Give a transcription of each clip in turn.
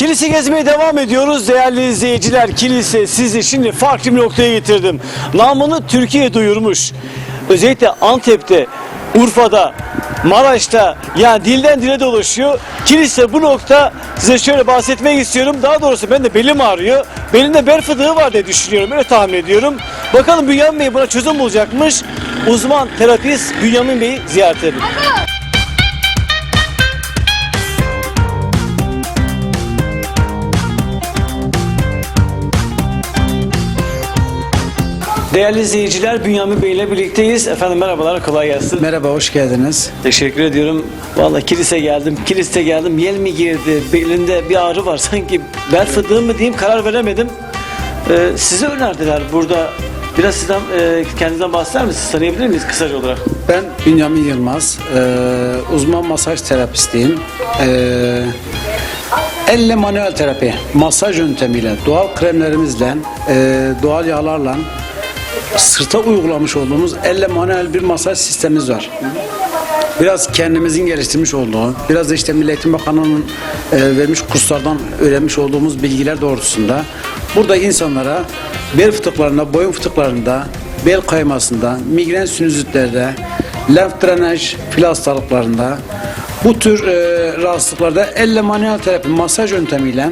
Kilise gezmeye devam ediyoruz değerli izleyiciler. Kilise sizi şimdi farklı bir noktaya getirdim. Namını Türkiye duyurmuş. Özellikle Antep'te, Urfa'da, Maraş'ta yani dilden dile dolaşıyor. Kilise bu nokta size şöyle bahsetmek istiyorum. Daha doğrusu ben de belim ağrıyor. Belimde bel fıtığı var diye düşünüyorum. Öyle tahmin ediyorum. Bakalım Bünyamin Bey buna çözüm bulacakmış. Uzman terapist Bünyamin Bey'i ziyaret edelim. Değerli izleyiciler Bünyamin Bey ile birlikteyiz. Efendim merhabalar, kolay gelsin. Merhaba, hoş geldiniz. Teşekkür ediyorum. Vallahi kilise geldim, kilise geldim. Yel mi girdi, belinde bir ağrı var. Sanki bel fıtığı mı diyeyim karar veremedim. Ee, size önerdiler burada. Biraz sizden, e, kendinizden bahseder misiniz? Tanıyabilir miyiz kısaca olarak? Ben Bünyamin Yılmaz, ee, uzman masaj terapistiyim. Ee, elle manuel terapi, masaj yöntemiyle, doğal kremlerimizle, ee, doğal yağlarla sırta uygulamış olduğumuz elle manuel bir masaj sistemimiz var. Biraz kendimizin geliştirmiş olduğu, biraz da işte Milli Eğitim Bakanı'nın e, vermiş kurslardan öğrenmiş olduğumuz bilgiler doğrultusunda burada insanlara bel fıtıklarında, boyun fıtıklarında, bel kaymasında, migren sinüzitlerde, lenf drenaj fil hastalıklarında bu tür e, rahatsızlıklarda elle manuel terapi, masaj yöntemiyle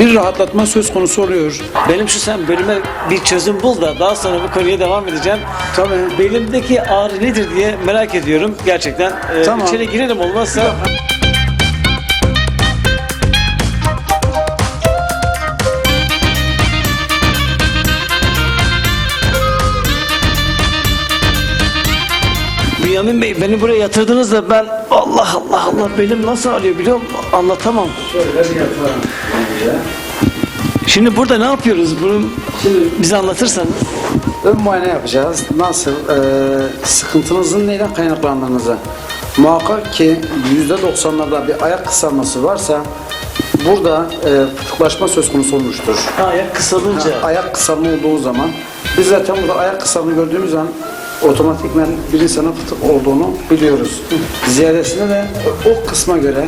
bir rahatlatma söz konusu oluyor. Benim şu sen bölüme bir çözüm bul da daha sonra bu konuya devam edeceğim. Tabii. Belimdeki ağrı nedir diye merak ediyorum gerçekten. Ee, Tamam. İçeri girelim olmazsa. Bünyamin Bey beni buraya yatırdınız da ben Allah Allah Allah belim nasıl ağrıyor biliyor musun? Anlatamam. Şimdi burada ne yapıyoruz? Bunu bize anlatırsanız. Ön muayene yapacağız. Nasıl? Ee, sıkıntınızın neyden kaynaklandığınızı. Muhakkak ki %90'larda bir ayak kısalması varsa burada e, fıtıklaşma söz konusu olmuştur. Ayak kısalınca. Ayak kısalma olduğu zaman biz zaten burada ayak kısalma gördüğümüz an otomatikmen bir insanın fıtık olduğunu biliyoruz. Ziyadesinde de o kısma göre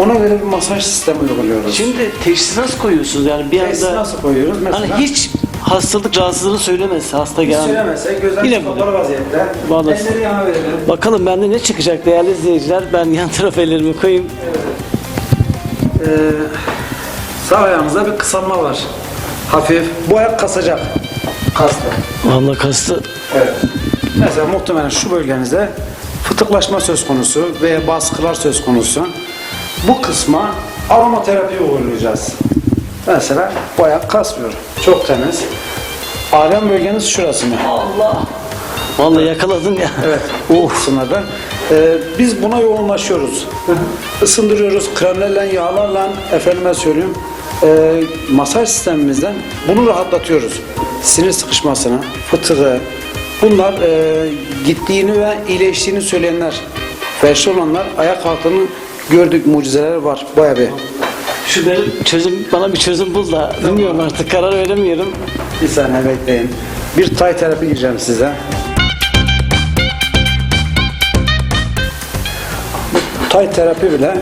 ona göre bir masaj sistemi uyguluyoruz. Şimdi teşhis nasıl koyuyorsunuz yani bir Teşhis anda nasıl koyuyoruz? Mesela hani hiç hastalık rahatsızlığını söylemezse hasta gelen. söylemezse gözden Yine kapalı vaziyette Bağlasın. elleri yana verelim. Bakalım bende ne çıkacak değerli izleyiciler. Ben yan tarafa ellerimi koyayım. Ee, sağ ayağımızda bir kısalma var. Hafif. Bu ayak kasacak. Kastı. Vallahi kastı. Evet. Mesela muhtemelen şu bölgenizde fıtıklaşma söz konusu veya baskılar söz konusu. Bu kısma aromaterapi uygulayacağız. Mesela bu ayak kasmıyor. Çok temiz. Alem bölgeniz şurası mı? Allah. Vallahi yakaladın ya. Evet. Oh. kısımlarda. Ee, biz buna yoğunlaşıyoruz. Isındırıyoruz kremlerle, yağlarla, efendime söyleyeyim, e, masaj sistemimizden bunu rahatlatıyoruz. Sinir sıkışmasını, fıtığı, bunlar e, gittiğini ve iyileştiğini söyleyenler, felçli olanlar ayak altının gördük mucizeler var. Bayağı bir. Şu benim çözüm bana bir çözüm bul da bilmiyorum artık karar veremiyorum. Bir saniye bekleyin. Bir tay terapi gireceğim size. Bu tay terapi bile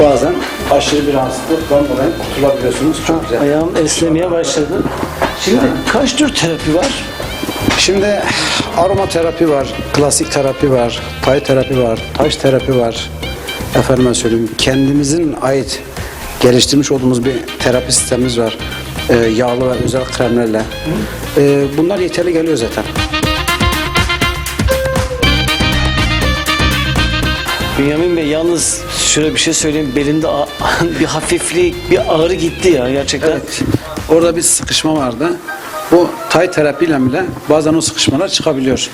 bazen aşırı bir rahatsızlıktan dolayı kurtulabiliyorsunuz. Çok güzel. Ayağım esnemeye başladı. Şimdi kaç tür terapi var? Şimdi aromaterapi var, klasik terapi var, tay terapi var, taş terapi var. Efendime söyleyeyim kendimizin ait geliştirmiş olduğumuz bir terapi sistemimiz var. Ee, yağlı ve özel kremlerle. Ee, bunlar yeterli geliyor zaten. Bünyamin Bey yalnız şöyle bir şey söyleyeyim. Belimde bir hafiflik, bir ağrı gitti ya gerçekten. Evet. Orada bir sıkışma vardı. Bu tay terapiyle bile bazen o sıkışmalar çıkabiliyor.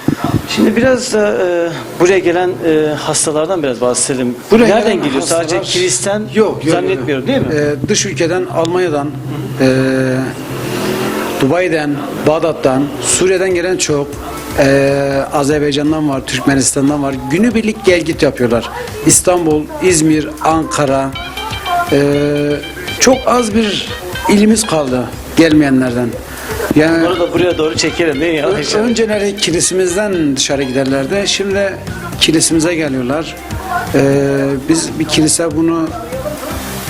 Şimdi biraz da e, buraya gelen e, hastalardan biraz bahsedelim. Buraya Nereden geliyor? Sadece hastalar- kilisten Yok, yok, zannetmiyorum değil mi? Ee, dış ülkeden, Almanya'dan, e, Dubai'den, Bağdat'tan, Suriye'den gelen çok, e, Azerbaycan'dan var, Türkmenistan'dan var. Günübirlik gel git yapıyorlar. İstanbul, İzmir, Ankara. e, çok az bir ilimiz kaldı gelmeyenlerden. Yani Onları da buraya doğru çekelim değil mi? Ö-? Önceleri kilisimizden dışarı giderlerdi. Şimdi kilisimize geliyorlar. Ee, biz bir kilise bunu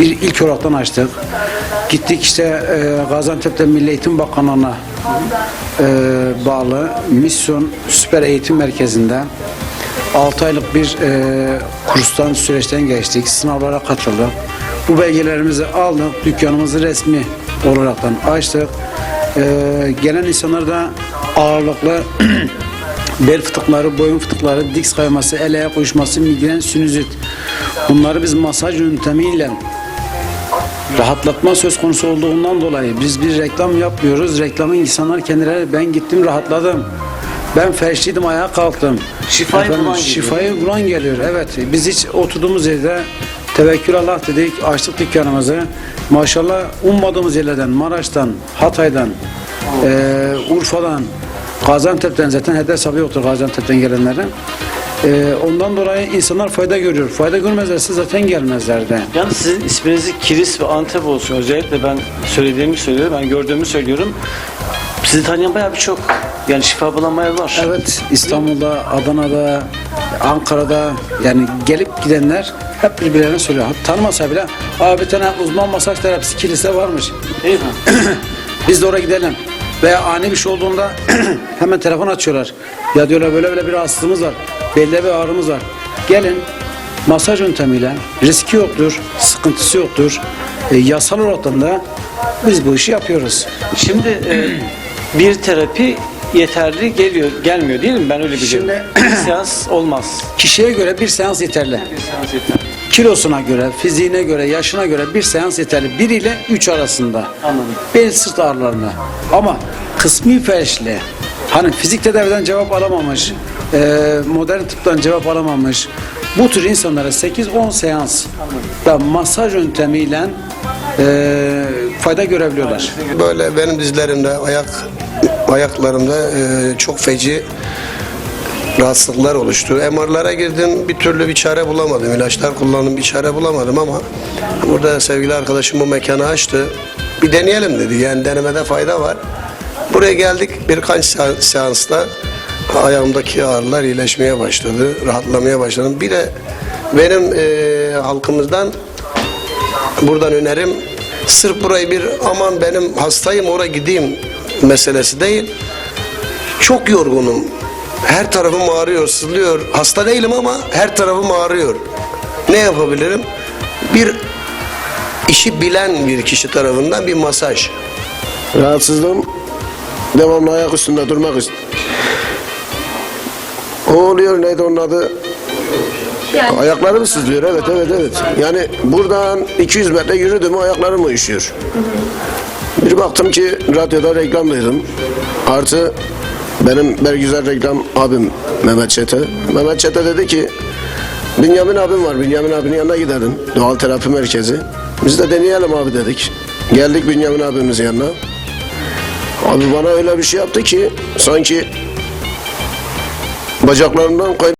bir ilk olaraktan açtık. Gittik işte e, Gaziantep'te Milli Eğitim Bakanlığı'na e, bağlı Misyon Süper Eğitim Merkezi'nde 6 aylık bir e, kurstan süreçten geçtik. Sınavlara katıldık. Bu belgelerimizi aldık. Dükkanımızı resmi olaraktan açtık. E, gelen insanlar da ağırlıklı bel fıtıkları, boyun fıtıkları, diks kayması, el ayak uyuşması, migren, sinüzit. Bunları biz masaj yöntemiyle rahatlatma söz konusu olduğundan dolayı biz bir reklam yapmıyoruz. Reklamı insanlar kendileri ben gittim rahatladım. Ben felçliydim ayağa kalktım. Şifayı bulan geliyor. Şifayı bulan geliyor. Evet biz hiç oturduğumuz yerde tevekkül Allah dedik açtık dükkanımızı. Maşallah ummadığımız yerlerden Maraş'tan, Hatay'dan, eee, Urfa'dan, Gaziantep'ten zaten hedef hesabı yoktur Gaziantep'ten gelenlerin. Eee, ondan dolayı insanlar fayda görüyor. Fayda görmezlerse zaten gelmezlerdi. Yalnız sizin isminizi Kilis ve Antep olsun. Özellikle ben söylediğimi söylüyorum, ben gördüğümü söylüyorum. Sizi tanıyan bayağı birçok yani şifa bulanmaya var. Evet İstanbul'da, Adana'da, Ankara'da yani gelip gidenler hep birbirlerine söylüyor. Tanımasa bile abi bir tane uzman masaj terapisi kilise varmış. Mi? Biz de oraya gidelim. Veya ani bir şey olduğunda hemen telefon açıyorlar. Ya diyorlar böyle böyle bir rahatsızlığımız var. Belli bir ağrımız var. Gelin masaj yöntemiyle riski yoktur, sıkıntısı yoktur. E, yasal olarak da biz bu işi yapıyoruz. Şimdi e, bir terapi yeterli geliyor, gelmiyor değil mi? Ben öyle biliyorum. Şimdi- bir seans olmaz. Kişiye göre bir seans yeterli. Bir seans yeterli. kilosuna göre, fiziğine göre, yaşına göre bir seans yeterli. 1 ile 3 arasında. Anladım. Bel sırt ağrılarına. Ama kısmi felçli, hani fizik tedaviden cevap alamamış, e, modern tıptan cevap alamamış, bu tür insanlara 8-10 seans da masaj yöntemiyle e, fayda görebiliyorlar. Böyle benim dizlerimde, ayak ayaklarımda e, çok feci rahatsızlıklar oluştu. MR'lara girdim bir türlü bir çare bulamadım. İlaçlar kullandım bir çare bulamadım ama burada sevgili arkadaşım bu mekanı açtı. Bir deneyelim dedi. Yani denemede fayda var. Buraya geldik birkaç se- seansta ayağımdaki ağrılar iyileşmeye başladı. Rahatlamaya başladım. Bir de benim e, halkımızdan buradan önerim sırf burayı bir aman benim hastayım oraya gideyim meselesi değil. Çok yorgunum. Her tarafım ağrıyor, sızlıyor. Hasta değilim ama her tarafım ağrıyor. Ne yapabilirim? Bir işi bilen bir kişi tarafından bir masaj. Rahatsızlığım devamlı ayak üstünde durmak ist- O oluyor neydi onun adı? Ayaklarım sızlıyor evet evet evet. Yani buradan 200 metre yürüdüm ayaklarım uyuşuyor. Bir baktım ki radyoda reklam duydum. Artı benim Bergüzar reklam abim Mehmet Çete. Mehmet Çete dedi ki Bünyamin abim var. Bünyamin abinin yanına gidelim. Doğal terapi merkezi. Biz de deneyelim abi dedik. Geldik Bünyamin abimizin yanına. Abi bana öyle bir şey yaptı ki sanki bacaklarımdan kay